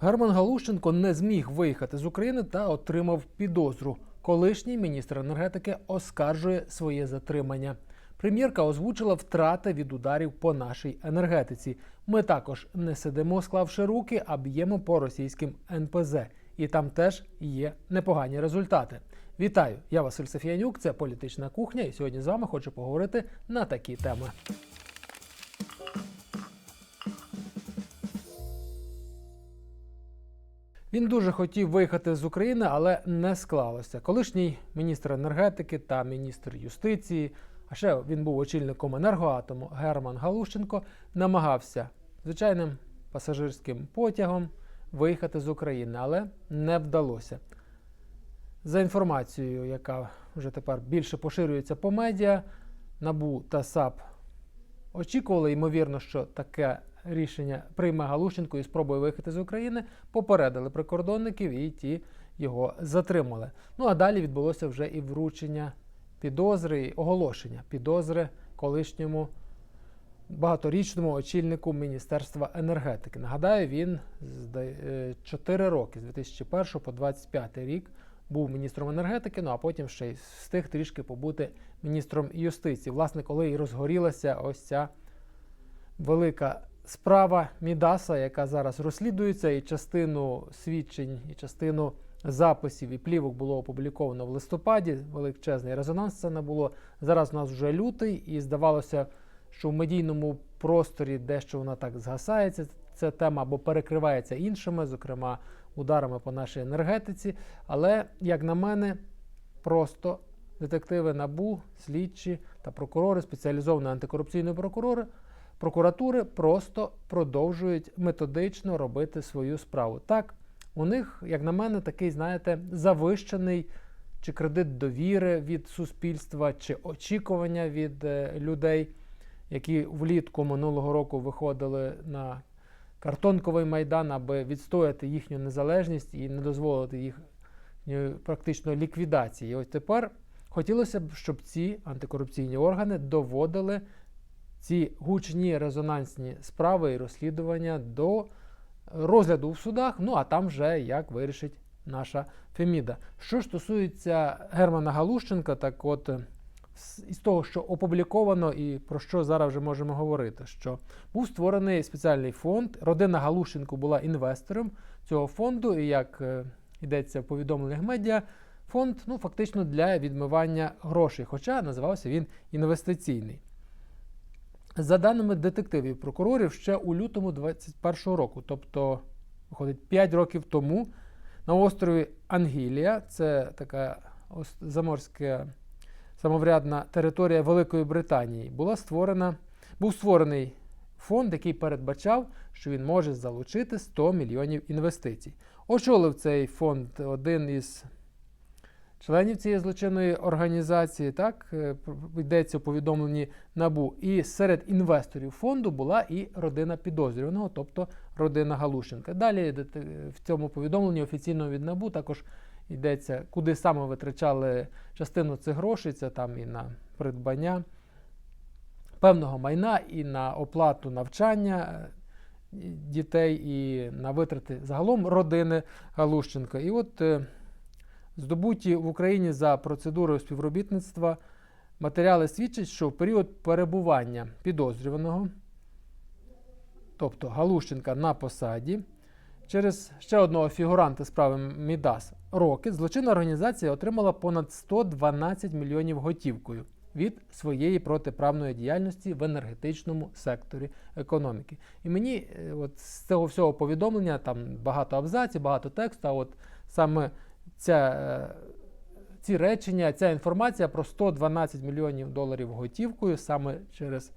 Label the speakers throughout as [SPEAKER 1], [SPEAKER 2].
[SPEAKER 1] Герман Галущенко не зміг виїхати з України та отримав підозру. Колишній міністр енергетики оскаржує своє затримання. Прем'єрка озвучила втрати від ударів по нашій енергетиці. Ми також не сидимо, склавши руки, а б'ємо по російським НПЗ. І там теж є непогані результати. Вітаю! Я Василь Софіянюк, це політична кухня, і сьогодні з вами хочу поговорити на такі теми. Він дуже хотів виїхати з України, але не склалося. Колишній міністр енергетики та міністр юстиції, а ще він був очільником енергоатому Герман Галущенко, намагався звичайним пасажирським потягом виїхати з України, але не вдалося. За інформацією, яка вже тепер більше поширюється по медіа, НАБУ та САП очікували, ймовірно, що таке рішення прийме Галущенко і спробує виїхати з України, попередили прикордонників і ті його затримали. Ну а далі відбулося вже і вручення підозри, і оголошення підозри колишньому багаторічному очільнику Міністерства енергетики. Нагадаю, він 4 роки з 2001 по 2025 рік був міністром енергетики, ну а потім ще й встиг трішки побути міністром юстиції. Власне, коли і розгорілася ось ця велика справа Мідаса, яка зараз розслідується, і частину свідчень, і частину записів і плівок було опубліковано в листопаді. Величезний резонанс це не було. Зараз у нас вже лютий, і здавалося, що в медійному просторі дещо вона так згасається. Ця тема або перекривається іншими, зокрема ударами по нашій енергетиці. Але, як на мене, просто детективи НАБУ, слідчі та прокурори, спеціалізованої антикорупційної прокурори, прокуратури просто продовжують методично робити свою справу. Так, у них, як на мене, такий, знаєте, завищений чи кредит довіри від суспільства, чи очікування від е, людей, які влітку минулого року виходили на картонковий майдан, аби відстояти їхню незалежність і не дозволити їх практично ліквідації. І ось тепер хотілося б, щоб ці антикорупційні органи доводили ці гучні резонансні справи і розслідування до розгляду в судах. Ну а там вже як вирішить наша Феміда. Що ж стосується Германа Галущенка, так от із того, що опубліковано і про що зараз вже можемо говорити, що був створений спеціальний фонд. Родина Галущенко була інвестором цього фонду, і як е, йдеться в повідомленнях медіа, фонд ну, фактично для відмивання грошей, хоча називався він інвестиційний. За даними детективів прокурорів, ще у лютому 2021 року, тобто, виходить, 5 років тому, на острові Ангілія, це така заморська самоврядна територія Великої Британії, була створена, був створений фонд, який передбачав, що він може залучити 100 мільйонів інвестицій. Очолив цей фонд один із членів цієї злочинної організації, так е, йдеться у повідомленні набу. І серед інвесторів фонду була і родина підозрюваного, тобто родина Галущенка. Далі в цьому повідомленні офіційно від набу також йдеться, куди саме витрачали частину цих грошей. Це там і на придбання певного майна, і на оплату навчання. Дітей і на витрати загалом родини Галущенка. І от е, здобуті в Україні за процедурою співробітництва матеріали свідчать, що в період перебування підозрюваного, тобто Галущенка на посаді, через ще одного фігуранта справи Мідас роки, злочинна організація отримала понад 112 мільйонів готівкою від своєї протиправної діяльності в енергетичному секторі економіки. І мені е, от з цього всього повідомлення там багато абзаців, багато тексту. от саме ця, е, ці речення, ця інформація про 112 мільйонів доларів готівкою саме через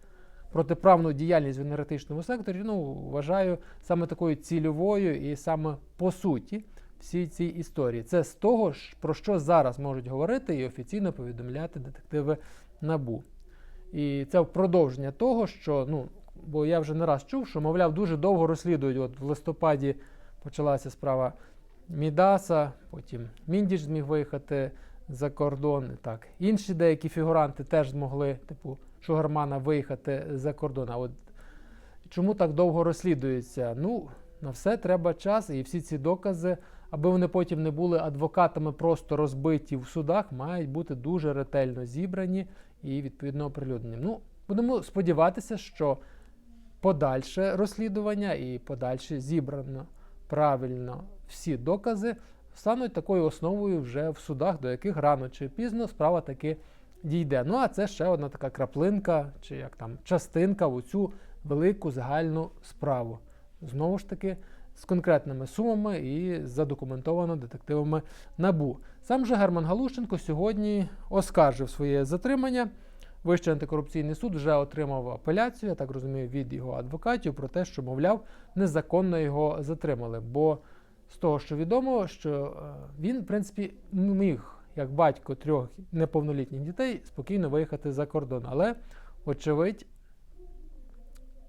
[SPEAKER 1] протиправну діяльність в енергетичному секторі, ну, вважаю саме такою цільовою і саме по суті всій цій історії. Це з того, про що зараз можуть говорити і офіційно повідомляти детективи НАБУ. І це продовження того, що, ну, бо я вже не раз чув, що, мовляв, дуже довго розслідують. От в листопаді почалася справа Мідаса, потім Міндіч зміг виїхати за кордон. Так, Інші деякі фігуранти теж змогли, типу Шугармана, виїхати за кордон. А от чому так довго розслідується? Ну, на все треба час, і всі ці докази, аби вони потім не були адвокатами просто розбиті в судах, мають бути дуже ретельно зібрані і відповідно оприлюднені. Ну, будемо сподіватися, що подальше розслідування і подальше зібрано правильно всі докази стануть такою основою вже в судах, до яких рано чи пізно справа таки дійде. Ну а це ще одна така краплинка, чи як там частинка в цю велику загальну справу. Знову ж таки, з конкретними сумами і задокументовано детективами НАБУ. Сам же Герман Галущенко сьогодні оскаржив своє затримання. Вищий антикорупційний суд вже отримав апеляцію, я так розумію, від його адвокатів про те, що, мовляв, незаконно його затримали. Бо з того, що відомо, що е, він, в принципі, міг, як батько трьох неповнолітніх дітей, спокійно виїхати за кордон. Але, очевидь,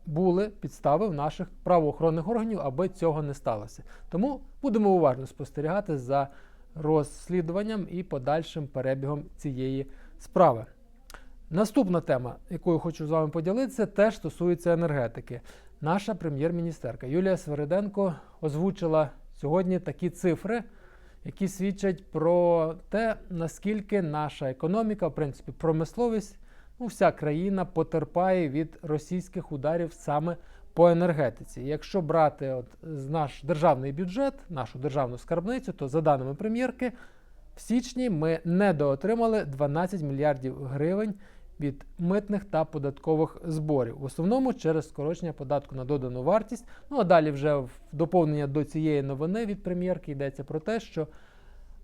[SPEAKER 1] були підстави в наших правоохоронних органів, аби цього не сталося. Тому будемо уважно спостерігати за розслідуванням і подальшим перебігом цієї справи. Наступна тема, якою хочу з вами поділитися, теж стосується енергетики. Наша прем'єр-міністерка Юлія Свериденко озвучила сьогодні такі цифри, які свідчать про те, наскільки наша економіка, в принципі, промисловість, ну, вся країна потерпає від російських ударів саме по енергетиці. Якщо брати от наш державний бюджет, нашу державну скарбницю, то за даними прем'єрки, в січні ми недоотримали 12 мільярдів гривень від митних та податкових зборів, в основному через скорочення податку на додану вартість. Ну а далі вже в доповнення до цієї новини від прем'єрки йдеться про те, що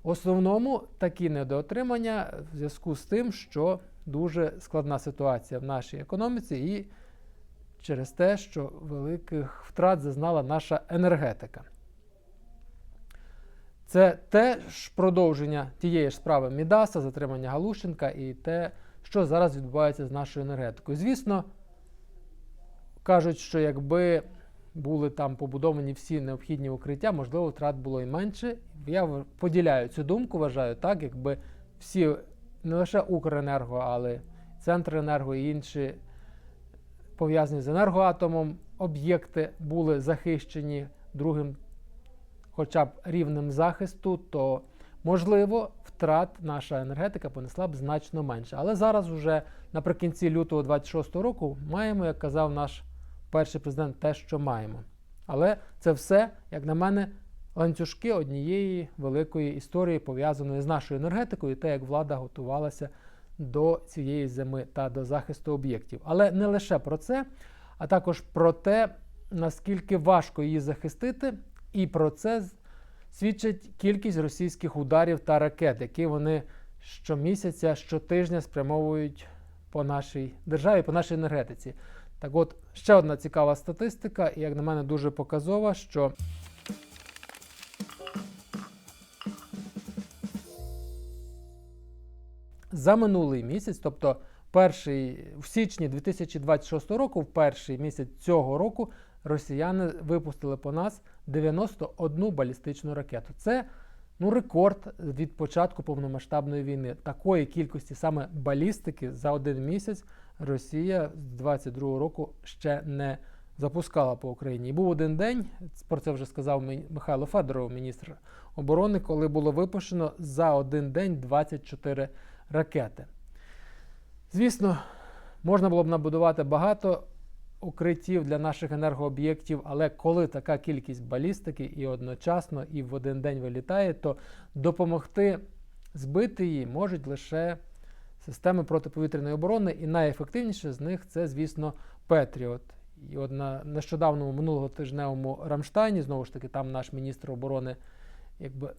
[SPEAKER 1] в основному такі недоотримання в зв'язку з тим, що дуже складна ситуація в нашій економіці, і через те, що великих втрат зазнала наша енергетика. Це теж продовження тієї ж справи Мідаса, затримання Галущенка і те, що зараз відбувається з нашою енергетикою. Звісно, кажуть, що якби були там побудовані всі необхідні укриття, можливо, втрат було і менше. Я поділяю цю думку, вважаю так, якби всі не лише Укренерго, але Центренерго і інші пов'язані з енергоатомом об'єкти були захищені другим, хоча б рівнем захисту, то можливо втрат наша енергетика понесла б значно менше. Але зараз, уже наприкінці лютого 26 року, маємо, як казав наш перший президент, те, що маємо. Але це все, як на мене, ланцюжки однієї великої історії, пов'язаної з нашою енергетикою, те, як влада готувалася до цієї зими та до захисту об'єктів. Але не лише про це, а також про те, наскільки важко її захистити, і про це свідчить кількість російських ударів та ракет, які вони щомісяця, щотижня спрямовують по нашій державі, по нашій енергетиці. Так от, ще одна цікава статистика, і, як на мене, дуже показова, що за минулий місяць, тобто перший в січні 2026 року, в перший місяць цього року, росіяни випустили по нас 91 балістичну ракету. Це ну, рекорд від початку повномасштабної війни. Такої кількості саме балістики за один місяць Росія з 22 року ще не запускала по Україні. І був один день, про це вже сказав Михайло Федоров, міністр оборони, коли було випущено за один день 24 ракети. Звісно, можна було б набудувати багато укриттів для наших енергооб'єктів, але коли така кількість балістики і одночасно, і в один день вилітає, то допомогти збити її можуть лише системи протиповітряної оборони, і найефективніше з них це, звісно, Петріот. І от на нещодавному минулого тижневому Рамштайні, знову ж таки, там наш міністр оборони якби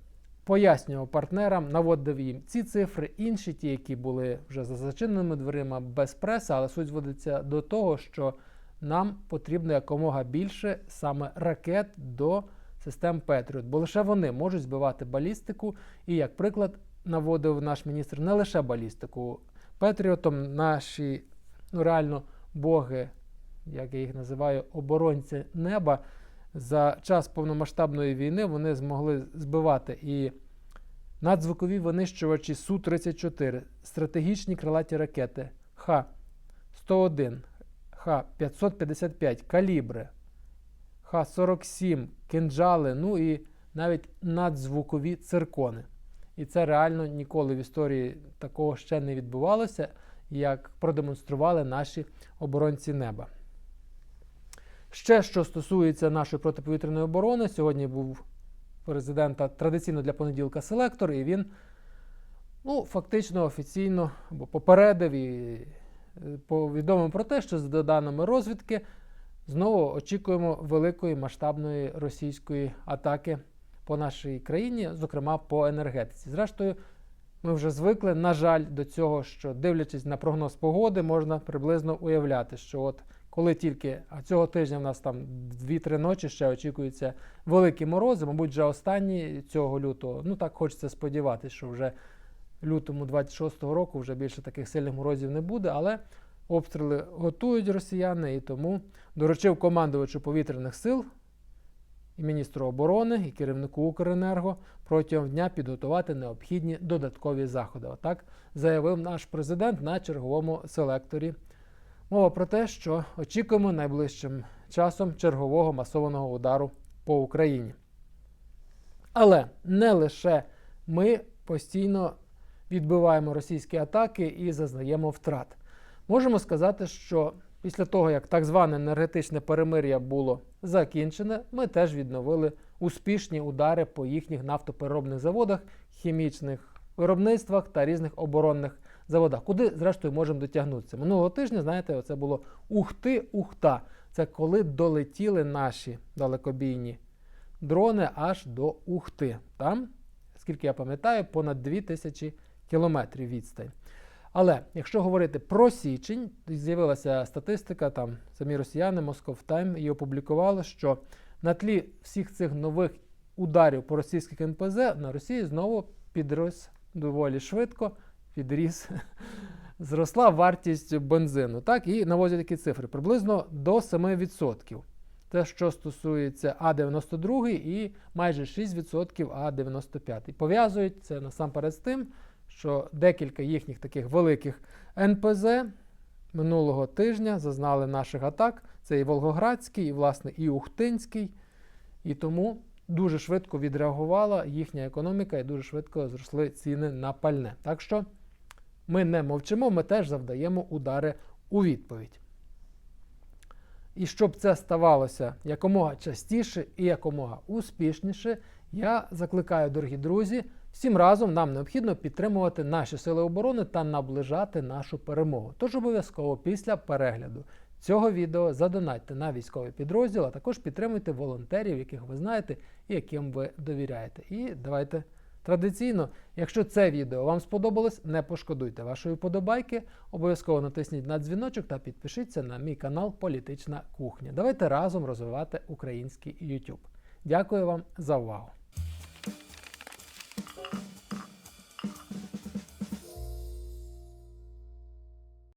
[SPEAKER 1] пояснював партнерам, наводив їм ці цифри, інші ті, які були вже за зачиненими дверима без преси, але суть зводиться до того, що нам потрібно якомога більше саме ракет до систем Петріот, бо лише вони можуть збивати балістику. І як приклад наводив наш міністр не лише балістику Петріотом, наші ну, реально боги, як я їх називаю, оборонці неба. За час повномасштабної війни вони змогли збивати і надзвукові винищувачі Су-34, стратегічні крилаті ракети Х-101, Х-555, калібри, Х-47, кинджали, ну і навіть надзвукові циркони. І це реально ніколи в історії такого ще не відбувалося, як продемонстрували наші оборонці неба. Ще що стосується нашої протиповітряної оборони, сьогодні був президента традиційно для понеділка селектор, і він ну, фактично офіційно попередив і повідомив про те, що за даними розвідки знову очікуємо великої масштабної російської атаки по нашій країні, зокрема по енергетиці. Зрештою, ми вже звикли, на жаль, до цього, що дивлячись на прогноз погоди, можна приблизно уявляти, що от коли тільки а цього тижня в нас там 2-3 ночі ще очікуються великі морози, мабуть, вже останні цього лютого. Ну так хочеться сподіватися, що вже лютому 26-го року вже більше таких сильних морозів не буде, але обстріли готують росіяни і тому доручив командувачу повітряних сил і міністру оборони і керівнику Укренерго протягом дня підготувати необхідні додаткові заходи. Отак заявив наш президент на черговому селекторі. Мова про те, що очікуємо найближчим часом чергового масованого удару по Україні. Але не лише ми постійно відбиваємо російські атаки і зазнаємо втрат. Можемо сказати, що після того, як так зване енергетичне перемир'я було закінчене, ми теж відновили успішні удари по їхніх нафтопереробних заводах, хімічних виробництвах та різних оборонних заводах, куди, зрештою, можемо дотягнутися. Минулого тижня, знаєте, це було ухти-ухта. Це коли долетіли наші далекобійні дрони аж до Ухти. Там, скільки я пам'ятаю, понад 2000 кілометрів відстань. Але якщо говорити про січень, з'явилася статистика, там самі росіяни, Moscow Time її опублікували, що на тлі всіх цих нових ударів по російських НПЗ на Росії знову підрос доволі швидко, підріс, зросла вартість бензину. Так, і наводять такі цифри приблизно до 7%. Те, що стосується А92 і майже 6% А95. Пов'язують це насамперед з тим, що декілька їхніх таких великих НПЗ минулого тижня зазнали наших атак. Це і Волгоградський, і, власне, і Ухтинський. І тому дуже швидко відреагувала їхня економіка і дуже швидко зросли ціни на пальне. Так що ми не мовчимо, ми теж завдаємо удари у відповідь. І щоб це ставалося якомога частіше і якомога успішніше, я закликаю, дорогі друзі, всім разом нам необхідно підтримувати наші сили оборони та наближати нашу перемогу. Тож обов'язково після перегляду цього відео задонатьте на військовий підрозділ, а також підтримуйте волонтерів, яких ви знаєте і яким ви довіряєте. І давайте традиційно, якщо це відео вам сподобалось, не пошкодуйте вашої вподобайки, обов'язково натисніть на дзвіночок та підпишіться на мій канал Політична кухня. Давайте разом розвивати український YouTube. Дякую вам за увагу!